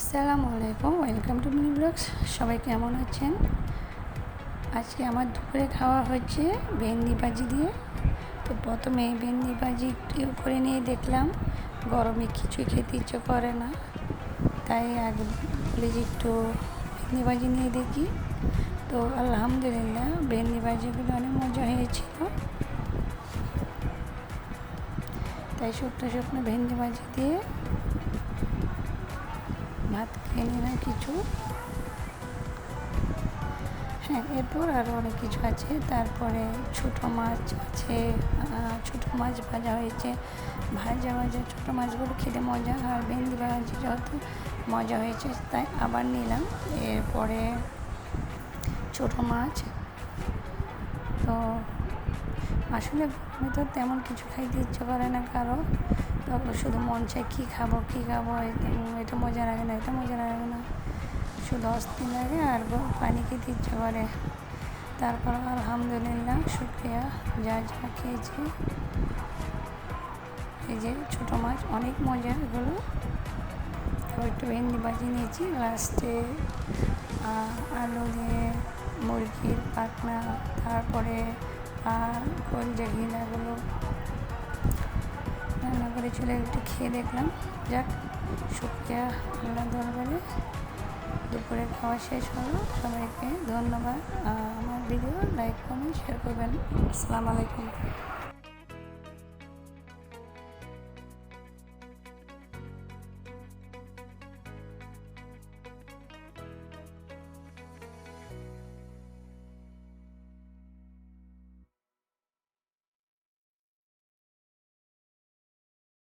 আসসালামু আলাইকুম welcome to mini blogs. সবাই কেমন আছেন? আজকে আমার দুপুরে খাওয়া হচ্ছে ভেন্ডি ভাজি দিয়ে। তো প্রথমে ভেন্ডি ভাজি একটু করে নিয়ে দেখলাম, গরমে কিছুই খেতে ইচ্ছে করে না। তাই আগে বলে যে একটু ভেন্ডি ভাজি নিয়ে দেখি। তো আলহামদুলিল্লাহ, ভেন্ডি ভাজিগুলো অনেক মজা হয়েছিল। তাই শুকনো শুকনো ভেন্ডি ভাজি দিয়ে ভাত খেয়ে নিলাম কিছু। হ্যাঁ এরপর আরও অনেক কিছু আছে। তারপরে ছোটো মাছ আছে ছোটো মাছ ভাজা হয়েছে। ভাজা ভাজা, ছোটো মাছগুলো খেতে মজা আর ভেন্দি ভাজি যত মজা হয়েছে, তাই আবার নিলাম। এরপরে ছোটো মাছ। তো আসলে গরমে তো তেমন কিছু খাইতে ইচ্ছে করে না কারও। তখন শুধু মন চায় কী খাব কী খাব এটা মজা লাগে না, এটা মজা লাগে না। শুধু অস্থির লাগে আর পানি খেতে ইচ্ছে করে। তারপর আলহামদুলিল্লাহ, শুক্রিয়া, যা যা খেয়েছি। এই যে ছোটো মাছ, অনেক মজা এগুলো। তারপর একটু ভেন্ডি বাজি নিয়েছি লাস্টে আলু দিয়ে মুরগির পাখনা তারপরে আর কলজা ঘিনাগুলো রান্না করে চলে একটু খেয়ে দেখলাম। যাক শুকিয়া আল্লাহ দরবারে। দুপুরে খাওয়া শেষ হলো। সবাইকে ধন্যবাদ। আমার ভিডিও লাইক কমেন্ট শেয়ার করবেন। আসসালামু আলাইকুম।